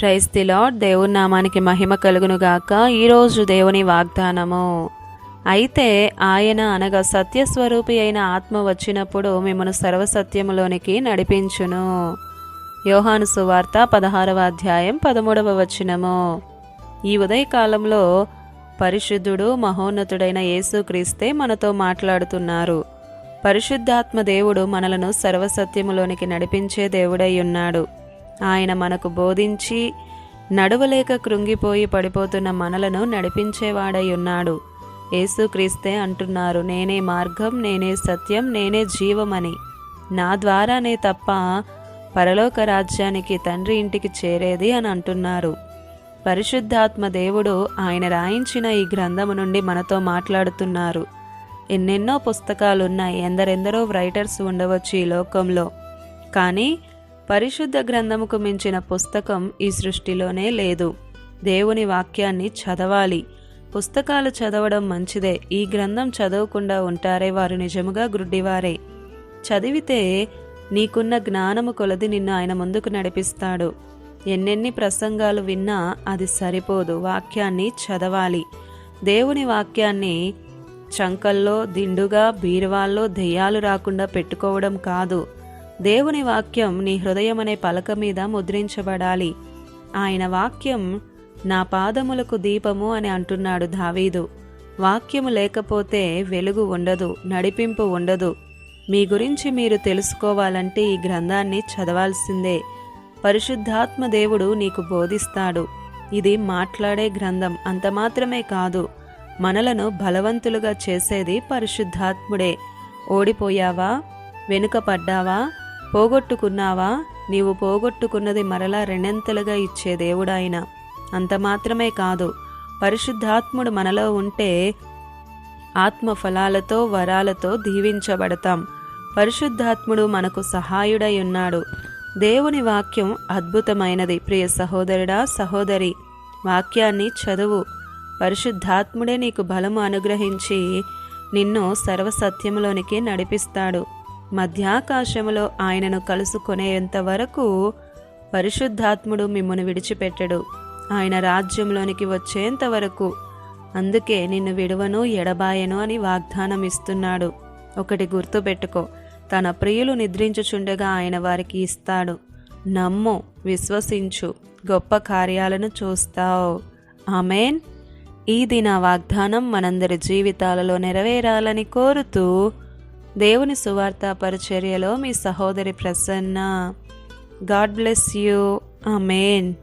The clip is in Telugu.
క్రైస్తి లార్డ్ దేవుని నామానికి మహిమ కలుగునుగాక. ఈరోజు దేవుని వాగ్దానము. అయితే ఆయన అనగా సత్యస్వరూపి అయిన ఆత్మ వచ్చినప్పుడు మిమ్మను సర్వసత్యములోనికి నడిపించును. యోహాను సువార్త పదహారవ అధ్యాయం పదమూడవ వచనము. ఈ ఉదయకాలంలో పరిశుద్ధుడు మహోన్నతుడైన యేసుక్రీస్తే మనతో మాట్లాడుతున్నారు. పరిశుద్ధాత్మ దేవుడు మనలను సర్వసత్యములోనికి నడిపించే దేవుడై ఉన్నాడు. ఆయన మనకు బోధించి నడవలేక కృంగిపోయి పడిపోతున్న మనలను నడిపించేవాడై ఉన్నాడు. యేసుక్రీస్తే అంటున్నారు నేనే మార్గం నేనే సత్యం నేనే జీవమని. నా ద్వారానే తప్ప పరలోక రాజ్యానికి తండ్రి ఇంటికి చేరేది అని అంటున్నారు. పరిశుద్ధాత్మ దేవుడు ఆయన రాయించిన ఈ గ్రంథము నుండి మనతో మాట్లాడుతున్నారు. ఎన్నెన్నో పుస్తకాలున్నాయి ఎందరెందరో రైటర్స్ ఉండవచ్చు ఈ లోకంలో. కానీ పరిశుద్ధ గ్రంథముకు మించిన పుస్తకం ఈ సృష్టిలోనే లేదు. దేవుని వాక్యాన్ని చదవాలి. పుస్తకాలు చదవడం మంచిదే. ఈ గ్రంథం చదవకుండా ఉంటారే వారు నిజముగా గ్రుడ్డివారే చదివితే నీకున్న జ్ఞానము కొలది నిన్ను ఆయన ముందుకు నడిపిస్తాడు. ఎన్నెన్ని ప్రసంగాలు విన్నా అది సరిపోదు. వాక్యాన్ని చదవాలి. దేవుని వాక్యాన్ని చంకల్లో దిండుగా బీరువాల్లో దెయ్యాలు రాకుండా పెట్టుకోవడం కాదు. దేవుని వాక్యం నీ హృదయం అనే పలక మీద ముద్రించబడాలి. ఆయన వాక్యం నా పాదములకు దీపము అని అంటున్నాడు దావీదు. వాక్యము లేకపోతే వెలుగు ఉండదు నడిపింపు ఉండదు. మీ గురించి మీరు తెలుసుకోవాలంటే ఈ గ్రంథాన్ని చదవాల్సిందే. పరిశుద్ధాత్మ దేవుడు నీకు బోధిస్తాడు. ఇది మాట్లాడే గ్రంథం అంత మాత్రమే కాదు. మనలను బలవంతులుగా చేసేది పరిశుద్ధాత్ముడే. ఓడిపోయావా? వెనుకపడ్డావా? పోగొట్టుకున్నావా? నీవు పోగొట్టుకున్నది మరలా రెండంతలుగా ఇచ్చే దేవుడాయన. అంత మాత్రమే కాదు పరిశుద్ధాత్ముడు మనలో ఉంటే ఆత్మ ఫలాలతో వరాలతో దీవించబడతాం. పరిశుద్ధాత్ముడు మనకు సహాయుడై ఉన్నాడు దేవుని వాక్యం అద్భుతమైనది. ప్రియ సహోదరుడా సహోదరి వాక్యాన్ని చదువు. పరిశుద్ధాత్ముడే నీకు బలము అనుగ్రహించి నిన్ను సర్వసత్యములోనికి నడిపిస్తాడు. మధ్యాకాశములో ఆయనను కలుసుకునేంత వరకు పరిశుద్ధాత్ముడు మిమ్మను విడిచిపెట్టడు. ఆయన రాజ్యంలోనికి వచ్చేంత వరకు అందుకే నిన్ను విడువను ఎడబాయను అని వాగ్దానం ఇస్తున్నాడు ఒకటి గుర్తుపెట్టుకో తన ప్రియులు నిద్రించుచుండగా ఆయన వారికి ఇస్తాడు. నమ్ము విశ్వసించు గొప్ప కార్యాలను చూస్తావు. ఆమెన్. ఈ దిన వాగ్దానం మనందరి జీవితాలలో నెరవేరాలని కోరుతూ దేవుని సువార్త పరిచర్యలో మీ సహోదరి Prasanna. God bless you amen